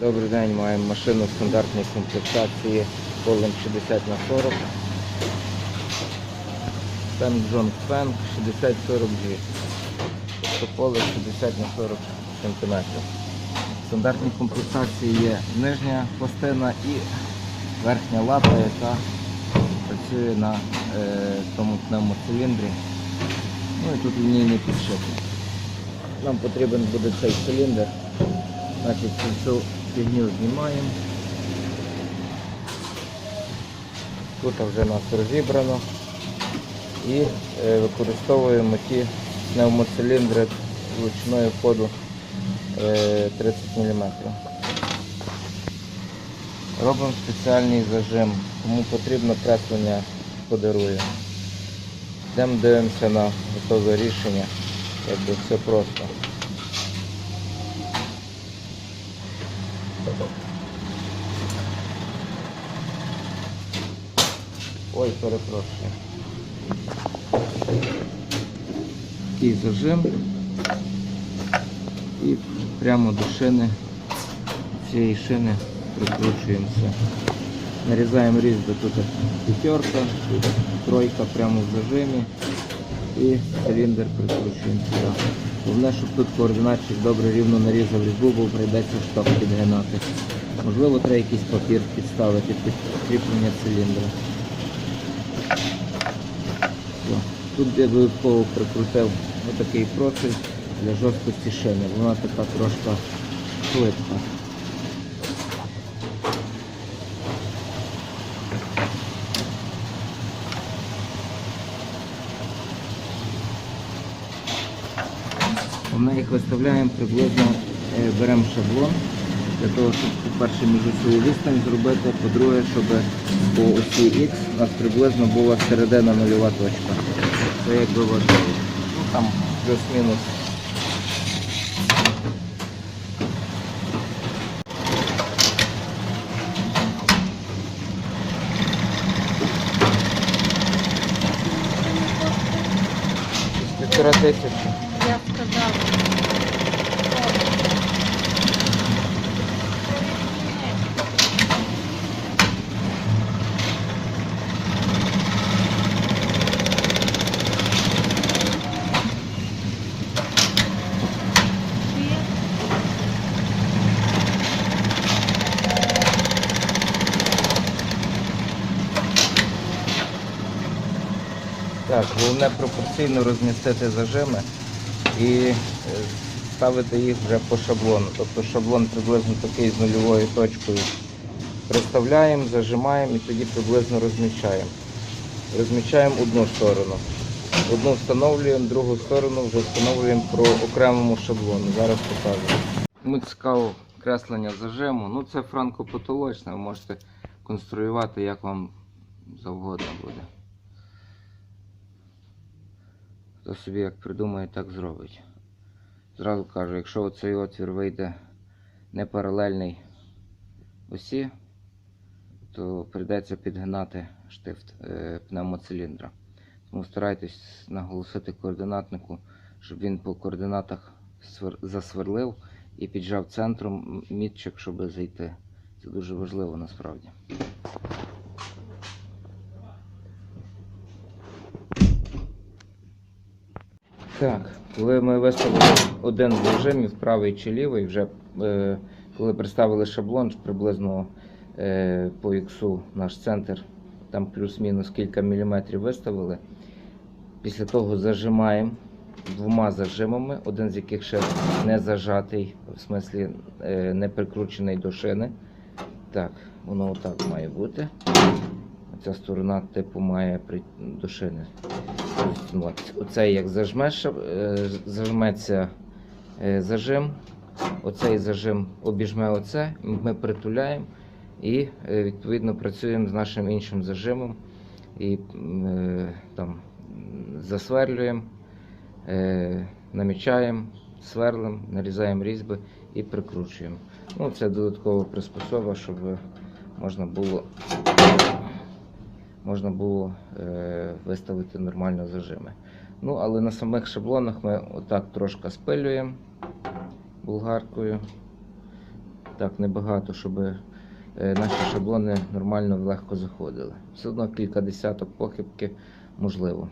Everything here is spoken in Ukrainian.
Добрий день, маємо машину стандартної комплектації полем 60 на 40. Фенк Джон Фенк 60-42. Тобто поле 60 на 40 см. В стандартній комплектації є нижня пластина і верхня лапа, яка працює на е, тому пневмоциліндрі. Ну і тут лінійний підшипник. Нам потрібен буде цей циліндр. Значить, цю фігню знімаємо. Тут вже нас розібрано. І е, використовуємо ті пневмоциліндри ручної ходу е, 30 мм. Робимо спеціальний зажим. Кому потрібно креслення подарую. Йдемо дивимося на готове рішення. Якби все просто. Ой, перепрошую. Такий зажим. І прямо до шини цієї шини прикручуємо все. Нарізаємо різьби тут п'ятерка, тройка прямо в зажимі і циліндр прикручуємо сюди. Головне, щоб тут координатчик добре рівно нарізав різьбу, бо прийдеться шток підгинати. Можливо, треба якийсь папір підставити під кріплення циліндра. Все. Тут я додатково прикрутив отакий профіль для жорсткості шини. Вона така трошки швидка. Ми їх виставляємо приблизно, е, беремо шаблон для того, щоб, по-перше, міжосову відстань зробити, по-друге, щоб по осі X у нас приблизно була середина нульова точка. Це якби важливо. Ну там плюс-мінус. Півтора тисячі. Так, головне пропорційно розмістити зажими і е, ставити їх вже по шаблону. Тобто шаблон приблизно такий з нульовою точкою. Приставляємо, зажимаємо і тоді приблизно розміщаємо. Розміщаємо одну сторону. Одну встановлюємо, другу сторону вже встановлюємо про окремому шаблону. Зараз покажу. Кому цікаво креслення зажиму. Ну це франкопотолочне, ви можете конструювати як вам завгодно буде. Хто собі як придумає, так зробить. Зразу кажу, якщо оцей отвір вийде не паралельний осі, то прийдеться підгинати штифт е, пневмоциліндра. Тому старайтесь наголосити координатнику, щоб він по координатах засверлив і піджав центром мітчик, щоб зайти. Це дуже важливо насправді. Так, коли ми виставили один з режимів, правий чи лівий, вже е, коли представили шаблон приблизно е, по іксу наш центр, там плюс-мінус кілька міліметрів виставили. Після того зажимаємо двома зажимами, один з яких ще не зажатий, в смислі е, не прикручений до шини. Так, воно отак має бути. Ця сторона типу має при... до шини. От, оцей як зажмеш, е, зажметься е, зажим, оцей зажим обіжме оце, ми притуляємо і е, відповідно працюємо з нашим іншим зажимом і там засверлюємо, намічаємо, сверлимо, нарізаємо різьби і прикручуємо. Ну, це додаткова приспособа, щоб можна було можна було е, виставити нормально зажими. Ну, але на самих шаблонах ми отак трошки спилюємо булгаркою. Так, небагато, щоб е, наші шаблони нормально легко заходили. Все одно кілька десяток похибки можливо.